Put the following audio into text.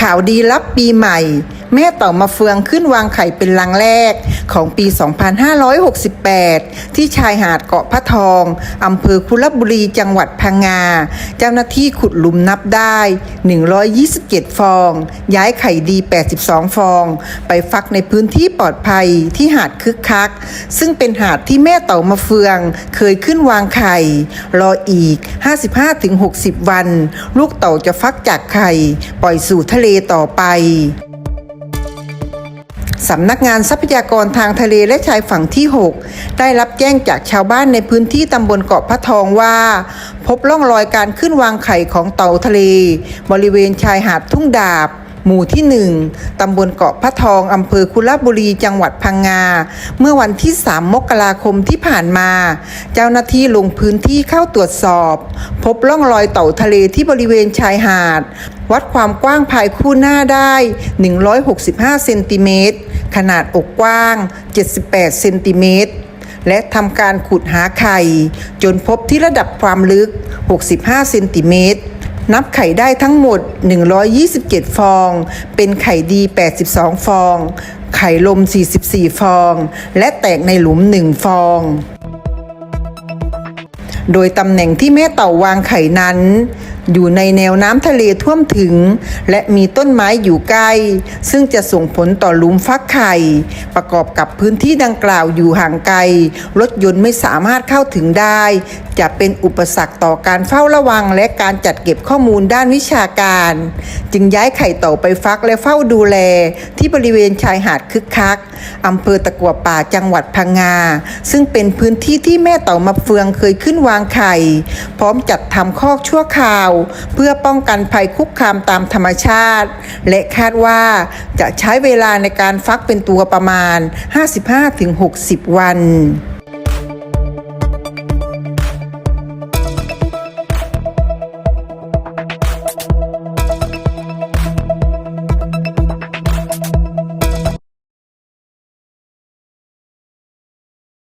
ข่าวดีรับปีใหม่ แม่เต่ามาเฟืองขึ้นวางไข่เป็นลังแรกของปี 2568 ที่ชายหาดเกาะพระทองอำเภอคุรบุรีจังหวัดพังงา เจ้าหน้าที่ขุดหลุมนับได้ 127 ฟอง ย้ายไข่ดี 82 ฟอง ไปฟักในพื้นที่ปลอดภัยที่หาดคึกคัก ซึ่งเป็นหาดที่แม่เต่ามาเฟือง เคยขึ้นวางไข่ รออีก 55-60 วัน ลูกเต่าจะฟักจากไข่ ปล่อยสู่ทะเลต่อไป สำนักงานทรัพยากรทางทะเลและชายฝั่งที่ 6 ได้รับแจ้งจากชาวบ้านในพื้นที่ตำบลเกาะพระทองว่า พบร่องรอยการขึ้นวางไข่ของเต่าทะเล บริเวณชายหาดทุ่งดาบหมู่ที่ 1 ตำบลเกาะพระทอง อำเภอคุระบุรี จังหวัดพังงา เมื่อวันที่ 3 มกราคมที่ผ่านมา เจ้าหน้าที่ลงพื้นที่เข้าตรวจสอบ พบร่องรอยเต่าทะเลที่บริเวณชายหาด วัดความกว้างภายคู่หน้าได้ 165 เซนติเมตร ขนาดอกกว้าง 78 เซนติเมตร และทำการขุดหาไข่ จนพบที่ระดับความลึก 65 เซนติเมตร นับไข่ได้ทั้งหมด 127 ฟอง เป็นไข่ดี 82 ฟอง ไข่ลม 44 ฟอง และแตกในหลุม 1 ฟองโดยตำแหน่งที่แม่เต่าวางไข่นั้น อยู่ในแนวน้ำทะเลท่วมถึง และมีต้นไม้อยู่ใกล้ ซึ่งจะส่งผลต่อหลุมฟักไข่ ประกอบกับพื้นที่ดังกล่าวอยู่ห่างไกล รถยนต์ไม่สามารถเข้าถึงได้ จะเป็นอุปสรรคต่อการเฝ้าระวัง และการจัดเก็บข้อมูลด้านวิชาการ จึงย้ายไข่เต่าไปฟักและเฝ้าดูแล ที่บริเวณชายหาดคึกคักอำเภอตะกัวป่าจังหวัดพังงา ซึ่งเป็นพื้นที่ที่แม่เต่ามาเฟืองเคยขึ้นวางไข่ พร้อมจัดทำคอกชั่วคราวเพื่อป้องกันภัยคุกคามตามธรรมชาติ และคาดว่าจะใช้เวลาในการฟักเป็นตัวประมาณ 55-60 วัน